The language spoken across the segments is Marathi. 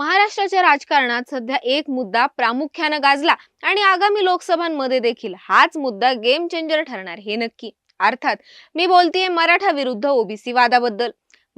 महाराष्ट्राच्या राजकारणात सध्या एक मुद्दा प्रामुख्यानं गाजला आणि आगामी लोकसभांमध्ये देखील हाच मुद्दा गेम चेंजर ठरणार हे नक्की. अर्थात मी बोलतेय मराठा विरुद्ध ओबीसी वादाबद्दल.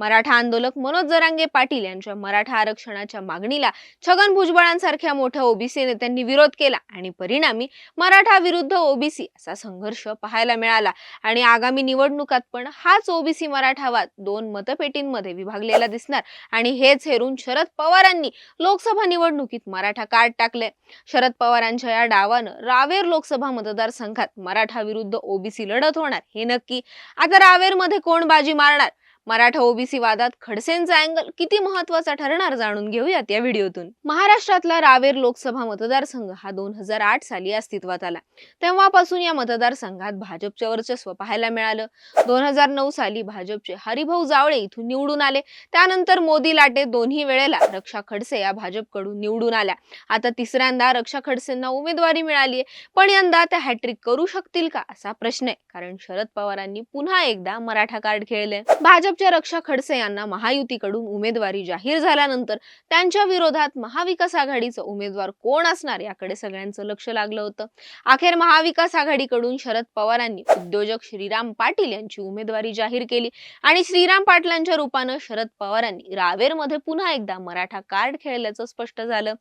मराठा आंदोलक मनोज जरांगे पाटील यांच्या मराठा आरक्षणाच्या मागणीला छगन भुजबळांसारख्या मोठ्या ओबीसी नेत्यांनी विरोध केला आणि परिणामी मराठा विरुद्ध ओबीसी असा संघर्ष पाहायला मिळाला. आणि आगामी निवडणुकात पण हाच ओबीसी मराठावाद दोन मतपेटींमध्ये विभागलेला दिसणार. आणि हेच हेरून शरद पवारांनी लोकसभा निवडणुकीत मराठा कार्ड टाकले शरद पवारांच्या या डावानं रावेर लोकसभा मतदारसंघात मराठा विरुद्ध ओबीसी लढत होणार हे नक्की. आता रावेरमध्ये कोण बाजी मारणार? मराठा ओबीसी वादात खडसेंचा अँगल किती महत्त्वाचा ठरणार जाणून घेऊयात या व्हिडिओतून. महाराष्ट्रातला रावेर लोकसभा मतदारसंघ हा दोन हजार आठ साली अस्तित्वात आला. तेव्हापासून या मतदारसंघात भाजपचे वर्चस्व पाहायला मिळालं. दोन हजार नऊ साली भाजपचे हरिभाऊ जावळे इथून निवडून आले. त्यानंतर मोदी लाटे दोन्ही वेळेला रक्षा खडसे या भाजपकडून निवडून आल्या. आता तिसऱ्यांदा रक्षा खडसेंना उमेदवारी मिळाली आहे पण यंदा त्या हॅट्रिक करू शकतील का असा प्रश्न आहे. कारण शरद पवारांनी पुन्हा एकदा मराठा कार्ड खेळले. भाजप भाजपच्या रक्षा खडसे यांना महायुतीकडून उमेदवारी जाहीर झाल्यानंतर त्यांच्या विरोधात महाविकास आघाडीचा उमेदवार कोण असणार याकडे सगळ्यांचं लक्ष लागलं होतं. अखेर महाविकास आघाडीकडून शरद पवारांनी उद्योजक श्रीराम पाटील यांची उमेदवारी जाहीर केली आणि श्रीराम पाटलांच्या रूपानं शरद पवारांनी रावेरमध्ये पुन्हा एकदा मराठा कार्ड खेळल्याचं स्पष्ट झालं.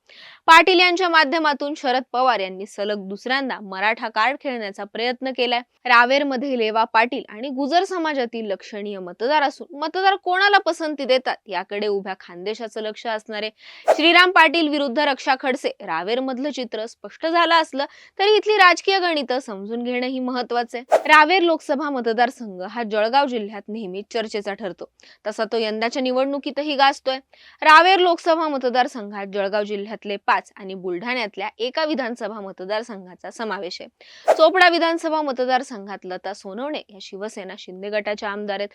पाटील यांच्या माध्यमातून शरद पवार यांनी सलग दुसऱ्यांदा मराठा कार्ड खेळण्याचा प्रयत्न केलाय. रावेरमध्ये लेवा पाटील आणि गुजर समाजातील लक्षणीय मतदार असून मतदार कोणाला पसंती देतात? याकडे उभ्या खानदेशाचं लक्ष असणारे श्रीराम पाटील विरुद्ध रक्षा खडसे रावेर मधलं चित्र स्पष्ट झालं असलं तरी इथली राजकीय गणितं समजून घेणं ही महत्वाचं आहे. रावेर लोकसभा मतदारसंघ हा जळगाव जिल्ह्यात नेहमीच चर्चेचा ठरतो. तसा तो यंदाच्या निवडणुकीतही गाजतोय. रावेर लोकसभा मतदारसंघात जळगाव जिल्ह्यातले पाच आणि बुलढाण्यातल्या एका विधानसभा मतदारसंघाचा समावेश आहे. चोपडा विधानसभा मतदारसंघात लता सोनवणे या शिवसेना शिंदे गटाच्या आमदार आहेत.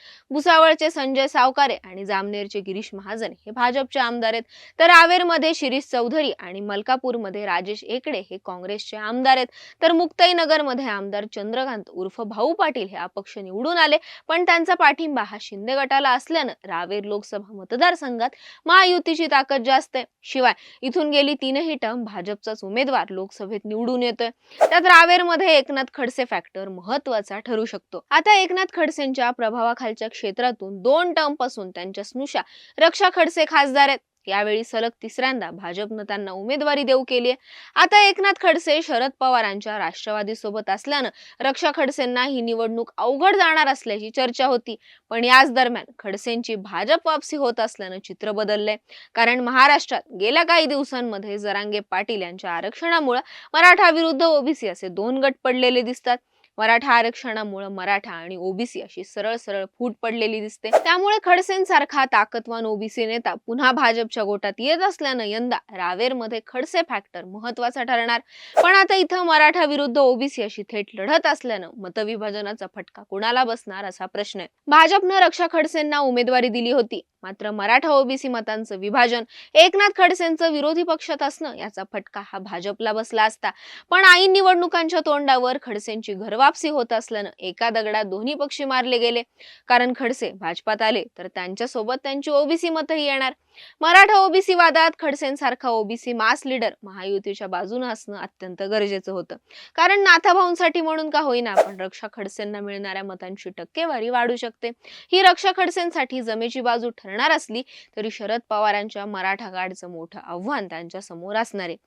भुसावळचे संजय सावकारे आणि जामनेरचे गिरीश महाजन हे भाजपचे आमदार आहेत. तर रावेरमध्ये शिरीष चौधरी आणि मलकापूरमध्ये राजेश एकडे हे काँग्रेसचे आमदार आहेत. तर मुक्ताईनगरमध्ये आमदार चंद्रकांत उर्फ भाऊ पाटील हे अपक्ष निवडून आले. पण त्यांचा पाठिंबा हा शिंदे गटाला असल्यानं रावेर लोकसभा मतदारसंघात महायुतीची ताकद जास्त आहे. शिवाय इथून गेली तीनही टर्म भाजपचाच उमेदवार लोकसभेत निवडून येतोय. त्यात रावेरमध्ये एकनाथ खडसे फॅक्टर महत्त्वाचा ठरू शकतो. आता एकनाथ खडसेंच्या प्रभावाखालच्या क्षेत्रातून दोन टर्मपासून त्यांच्या स्नुषा रक्षा खडसे खासदार आहेत. यावेळी सलग तिसऱ्यांदा भाजपनं त्यांना उमेदवारी देऊ केली आहे आता एकनाथ खडसे शरद पवारांच्या राष्ट्रवादी सोबत असल्यानं रक्षा खडसेंना ही निवडणूक अवघड जाणार असल्याची चर्चा होती. पण याच दरम्यान खडसेंची भाजप वापसी होत असल्यानं चित्र बदललंय. कारण महाराष्ट्रात गेल्या काही दिवसांमध्ये जरांगे पाटील यांच्या आरक्षणामुळे मराठा विरुद्ध ओबीसी असे दोन गट पडलेले दिसतात. मराठा आरक्षणामुळे मराठा आणि ओबीसी अशी सरळ सरळ फूट पडलेली दिसते. त्यामुळे खडसेंसारखा ताकदवान ओबीसी नेता पुन्हा भाजपच्या गोटात येत असल्यानं यंदा रावेरमध्ये खडसे फॅक्टर महत्त्वाचा ठरणार. पण आता इथं मराठा विरुद्ध ओबीसी अशी थेट लढत असल्यानं मतविभाजनाचा फटका कुणाला बसणार असा प्रश्न आहे. भाजपनं रक्षा खडसेंना उमेदवारी दिली होती. मात्र मराठा ओबीसी मतांचं विभाजन एकनाथ खडसेंचं विरोधी पक्षात असणं याचा फटका हा भाजपला बसला असता. पण ऐन निवडणुकांच्या तोंडावर खडसेंची घरवापसी होत असल्यानं एका दगडात दोन्ही पक्षी मारले गेले. कारण खडसे भाजपात आले तर त्यांच्यासोबत त्यांची ओबीसी मतही येणार. मराठा ओबीसी वादात खडसेंसारखा ओबीसी मास लीडर महायुतीच्या बाजूने असणं अत्यंत गरजेचं होतं. कारण नाथाभाऊंसाठी म्हणून का होईना पण रक्षा खडसेंना मिळणाऱ्या मतांची टक्केवारी वाढू शकते. ही रक्षा खडसेंसाठी जमेची बाजू ठरणार असली तरी शरद पवारांच्या मराठा गाडचं मोठं आव्हान त्यांच्यासमोर असणार. आहे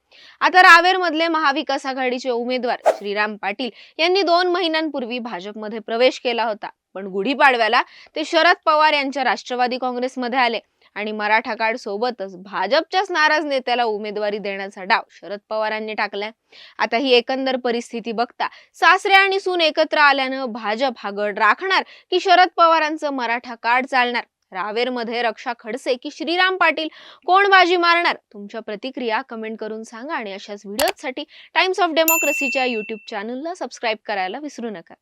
आता रावेर मधले महाविकास आघाडीचे उमेदवार श्रीराम पाटील यांनी दोन महिन्यांपूर्वी भाजपमध्ये प्रवेश केला होता. पण गुढीपाडव्याला ते शरद पवार यांच्या राष्ट्रवादी काँग्रेसमध्ये आले. आणि मराठा कार्ड सोबतच भाजपच्याच नाराज नेत्याला उमेदवारी देण्याचा डाव शरद पवारांनी टाकलाय. आता ही एकंदर परिस्थिती बघता सासरे आणि सून एकत्र आल्यानं भाजप हा गड राखणार की शरद पवारांचं मराठा कार्ड चालणार? रावेरमध्ये रक्षा खडसे की श्रीराम पाटील? कोण बाजी मारणार? तुमच्या प्रतिक्रिया कमेंट करून सांगा आणि अशाच व्हिडिओसाठी टाइम्स ऑफ डेमोक्रेसीच्या युट्यूब चॅनलला सबस्क्राईब करायला विसरू नका.